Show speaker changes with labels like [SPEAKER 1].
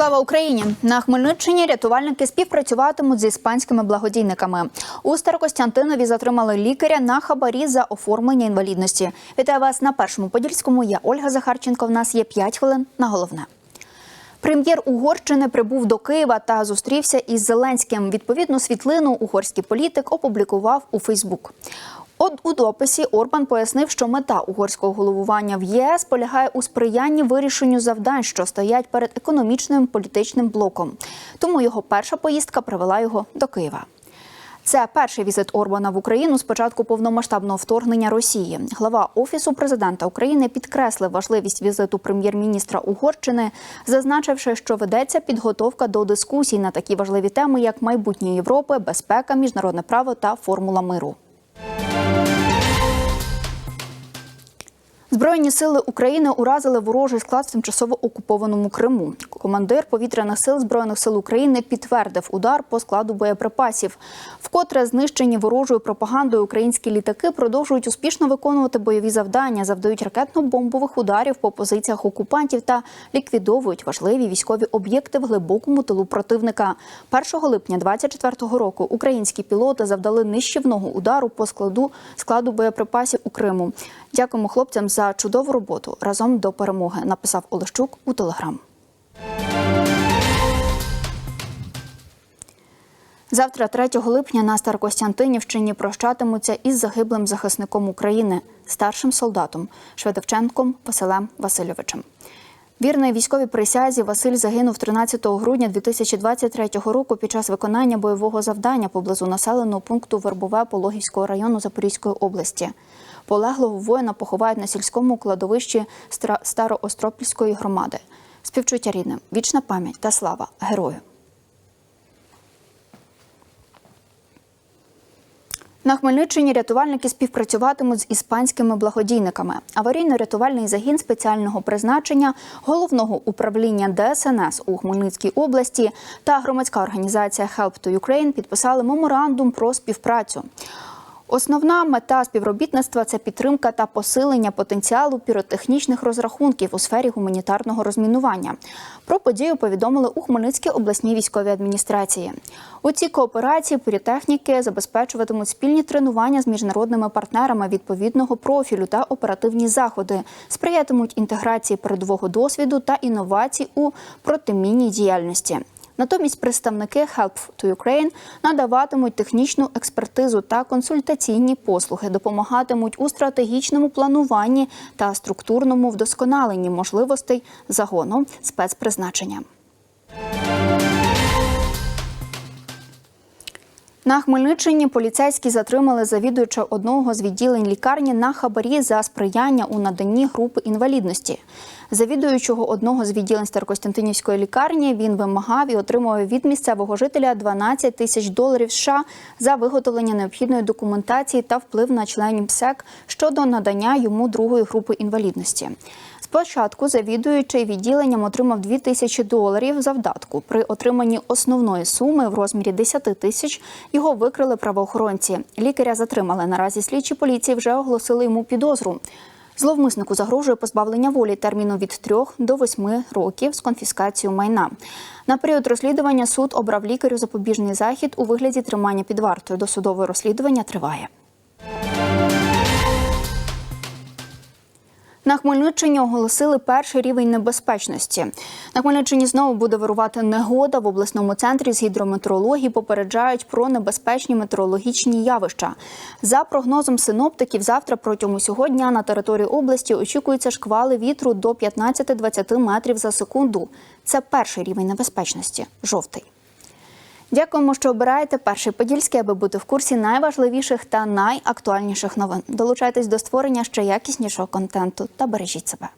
[SPEAKER 1] Слава Україні! На Хмельниччині рятувальники співпрацюватимуть з іспанськими благодійниками. У Старокостянтинові затримали лікаря на хабарі за оформлення інвалідності. Вітаю вас на першому подільському. Я Ольга Захарченко. В нас є 5 хвилин на головне. Прем'єр Угорщини прибув до Києва та зустрівся із Зеленським. Відповідну світлину угорський політик опублікував у Фейсбук. От у дописі Орбан пояснив, що мета угорського головування в ЄС полягає у сприянні вирішенню завдань, що стоять перед економічним політичним блоком. Тому його перша поїздка привела його до Києва. Це перший візит Орбана в Україну з початку повномасштабного вторгнення Росії. Глава офісу президента України підкреслив важливість візиту прем'єр-міністра Угорщини, зазначивши, що ведеться підготовка до дискусій на такі важливі теми, як майбутнє Європи, безпека, міжнародне право та формула миру. Збройні сили України уразили ворожий склад в тимчасово окупованому Криму. Командир повітряних сил збройних сил України підтвердив удар по складу боєприпасів. Вкотре знищені ворожою пропагандою українські літаки продовжують успішно виконувати бойові завдання, завдають ракетно-бомбових ударів по позиціях окупантів та ліквідовують важливі військові об'єкти в глибокому тилу противника. 1 липня 2024 року українські пілоти завдали нищівного удару по складу складу боєприпасів у Криму. Дякуємо хлопцям за чудову роботу разом до перемоги. Написав Олещук у телеграм. Завтра, 3 липня, на Старокостянтинівщині прощатимуться із загиблим захисником України, старшим солдатом Шведовченком Василем Васильовичем. Вірний військовій присязі Василь загинув 13 грудня 2023 року під час виконання бойового завдання поблизу населеного пункту Вербове Пологівського району Запорізької області. Полеглого воїна поховають на сільському кладовищі Староостропільської громади. Співчуття рідним, вічна пам'ять та слава герою. На Хмельниччині рятувальники співпрацюватимуть з іспанськими благодійниками. Аварійно-рятувальний загін спеціального призначення головного управління ДСНС у Хмельницькій області та громадська організація Help to Ukraine підписали меморандум про співпрацю. Основна мета співробітництва це підтримка та посилення потенціалу піротехнічних розрахунків у сфері гуманітарного розмінування. Про подію повідомили у Хмельницькій обласній військовій адміністрації. У цій кооперації піротехніки забезпечуватимуть спільні тренування з міжнародними партнерами відповідного профілю та оперативні заходи, сприятимуть інтеграції передового досвіду та інновацій у протимінній діяльності. Натомість представники Help to Ukraine надаватимуть технічну експертизу та консультаційні послуги, допомагатимуть у стратегічному плануванні та структурному вдосконаленні можливостей загону спецпризначення. На Хмельниччині поліцейські затримали завідуюча одного з відділень лікарні на хабарі за сприяння у наданні групи інвалідності. Завідуючого одного з відділень Старокостянтинівської лікарні він вимагав і отримував від місцевого жителя 12 тисяч доларів США за виготовлення необхідної документації та вплив на членів МСЕК щодо надання йому другої групи інвалідності. Спочатку завідуючий відділенням отримав 2 тисячі доларів завдатку. При отриманні основної суми в розмірі 10 тисяч його викрили правоохоронці. Лікаря затримали. Наразі слідчі поліції вже оголосили йому підозру. Зловмиснику загрожує позбавлення волі терміну від 3 до 8 років з конфіскацією майна. На період розслідування суд обрав лікарю запобіжний захід у вигляді тримання під вартою. Досудове розслідування триває. На Хмельниччині оголосили перший рівень небезпечності. На Хмельниччині знову буде вирувати негода. В обласному центрі з гідрометеорології попереджають про небезпечні метеорологічні явища. За прогнозом синоптиків, завтра протягом усього дня на території області очікуються шквали вітру до 15-20 метрів за секунду. Це перший рівень небезпечності жовтий. Дякуємо, що обираєте перший подільський, аби бути в курсі найважливіших та найактуальніших новин. Долучайтесь до створення ще якіснішого контенту та бережіть себе.